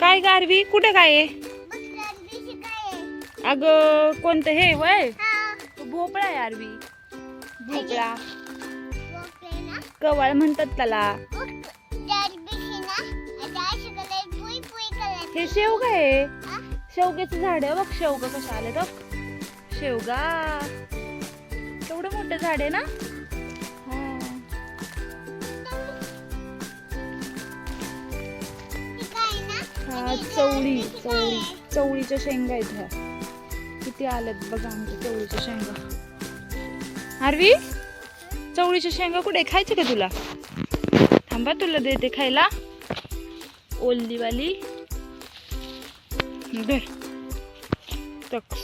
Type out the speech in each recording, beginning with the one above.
काय गारवी? कुठे काय आहे? अगं कोणतं हे वय? भोपळा आहे आरवी. भोपळा. कवाळ म्हणतात त्याला. हे शेवगा आहे. शेवग्याचं झाड आहे बघ शेवगा कसं आलं बघ. शेवगा. केवढं मोठं झाड आहे ना? हा चवळी चवळी चवळीच्या शेंगा आहेत ह्या. किती आल्यात बघा आमच्या चवळीच्या शेंगा. आरवी चवळीच्या शेंगा कुठे खायचे का तुला? थांबा तुला देते खायला. ओल्लीवाली दे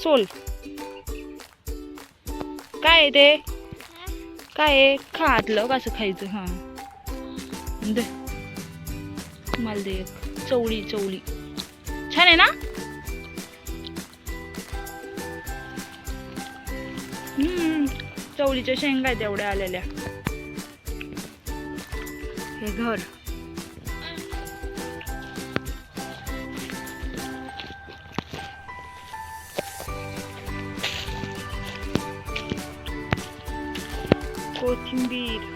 सोल. काय आहे ते? काय आहे? कसं खायचं हा. दे मला दे एक. चवळी चवळी. छान आहे ना? चवळीच्या शेंगा आहेत एवढ्या आलेल्या. हे घर. कोथिंबीर.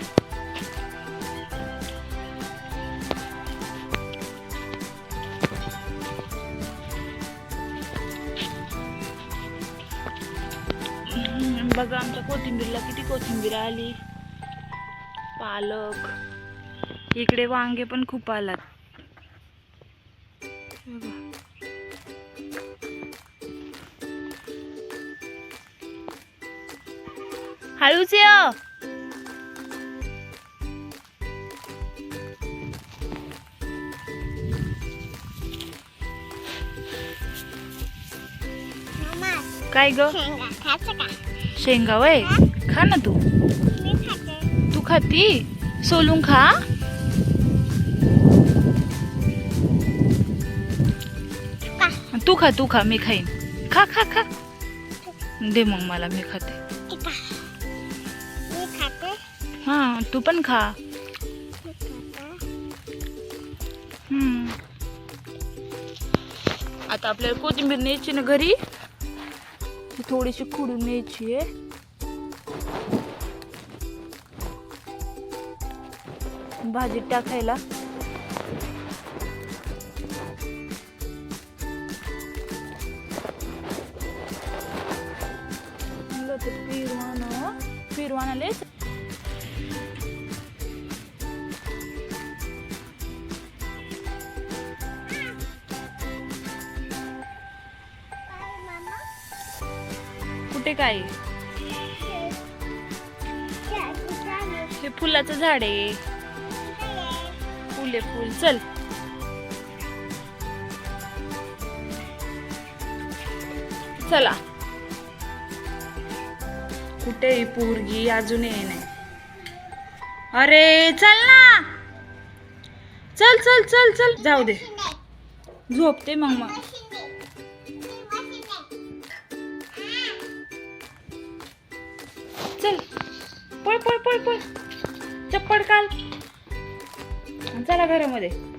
बघा आमच्या कोथिंबीरला किती कोथिंबीर आली. पालक. इकडे वांगे पण खूप आलात. हळूच ये. काय ग? शेंगा वय खा ना तू. तू खाती? सोलून खा. तू खा तू खा मी खाईन. खा खा खा. दे मग मला मी खाते. हा तू पण खा. आता आपल्याला कोथिंबीर न्यायची ना घरी? ती थोडीशी खुडून न्यायची आहे. भाजीत टाकायला. म्हणलं ते पिरवानं कुठे काय? हे फुलाचं झाड आहे. फुले फुल. चल. चला. कुठे पोरगी? अजून ये नाही. अरे चल ना. चल चल चल चल. जाऊ दे. झोपते मग मग. चल. पळ पळ पळ पळ. चप्पड काल. चला घरामध्ये.